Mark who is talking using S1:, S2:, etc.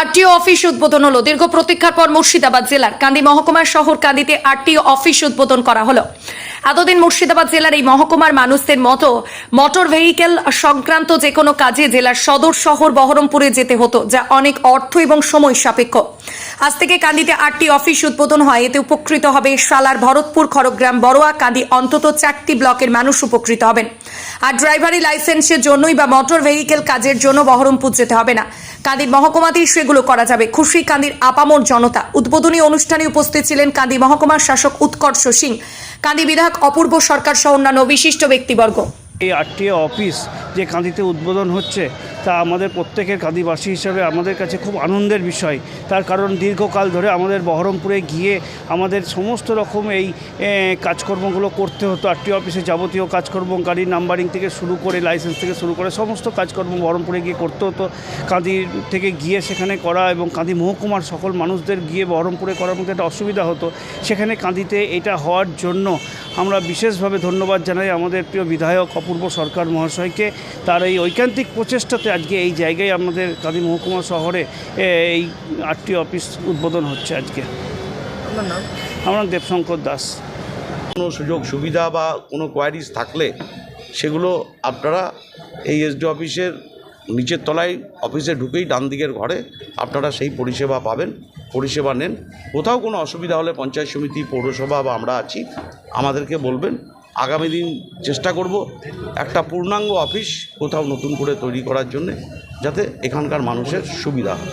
S1: RTO office উদ্বোধন হলো। দীর্ঘ প্রতীক্ষার পর মুর্শিদাবাদ জেলার কান্দি মহকুমার শহর কান্দিতে আরটিও অফিস উদ্বোধন করা হলো। এতদিন মুর্শিদাবাদ জেলার এই মহকুমার মানুষদের মতো মোটর ভেহিকেল সংক্রান্ত যে কোনো কাজে জেলার সদর শহর বহরমপুরে যেতে হতো, যা অনেক অর্থ এবং সময় সাপেক্ষ। আজ থেকে কান্দিতে আটটি অফিস উদ্বোধন হয়। এতে উপকৃত হবে সালার ভরতপুর, খড়গ্রাম, বড়োয়া, কান্দি অন্তত চারটি ব্লকের মানুষ উপকৃত হবেন। আর ড্রাইভারি লাইসেন্সের জন্যই বা মোটর ভেহিকেল কাজের জন্য বহরমপুর যেতে হবে না। কান্দির মহকুমাতেই সেগুলো করা যাবে। খুশি কাঁদির আপামর জনতা। উদ্বোধনী অনুষ্ঠানে উপস্থিত ছিলেন কাঁদি মহকুমার শাসক উৎকর্ষ সিং। কাঁদি বিধায়ক অপূর্ব সরকার সহ অন্যান্য বিশিষ্ট ব্যক্তিবর্গ।
S2: এই আটটি অফিস যে কাঁদিতে উদ্বোধন হচ্ছে তা আমাদের প্রত্যেকের কাঁদিবাসী হিসাবে আমাদের কাছে খুব আনন্দের বিষয়। তার কারণ দীর্ঘকাল ধরে আমাদের বহরমপুরে গিয়ে আমাদের সমস্ত রকম এই কাজকর্মগুলো করতে হতো। আরটিএ অফিসে যাবতীয় কাজকর্ম, গাড়ির নাম্বারিং থেকে শুরু করে, লাইসেন্স থেকে শুরু করে, সমস্ত কাজকর্ম বহরমপুরে গিয়ে করতে হতো। কাঁদি থেকে গিয়ে সেখানে করা এবং কাঁদি মহকুমার সকল মানুষদের গিয়ে বহরমপুরে করার মধ্যে একটা অসুবিধা হতো। সেখানে কাঁদিতে এটা হওয়ার জন্য আমরা বিশেষভাবে ধন্যবাদ জানাই আমাদের প্রিয় বিধায়ক, অপূর্ব সরকার মহাশয়কে। তার এই ঐকান্তিক প্রচেষ্টাতে আজকে এই জায়গায় আমাদের কাঁদি মহকুমা শহরে এই আটটি অফিস উদ্বোধন হচ্ছে আজকে। আমার নাম দেবশঙ্কর দাস।
S3: কোনো সুযোগ সুবিধা বা কোনো কোয়ারিজ থাকলে সেগুলো আপনারা এই এসডি অফিসের নিচের তলায় অফিসে ঢুকেই ডান দিকের ঘরে আপনারা সেই পরিষেবা পাবেন পরিষেবা নেন। কোথাও কোনো অসুবিধা হলে পঞ্চায়েত সমিতি পৌরসভা বা আমরা আছি আমাদেরকে বলবেন। আগামী দিন চেষ্টা করব একটা পূর্ণাঙ্গ অফিস কোথাও নতুন করে তৈরি করার জন্যে, যাতে এখানকার মানুষের সুবিধা হয়।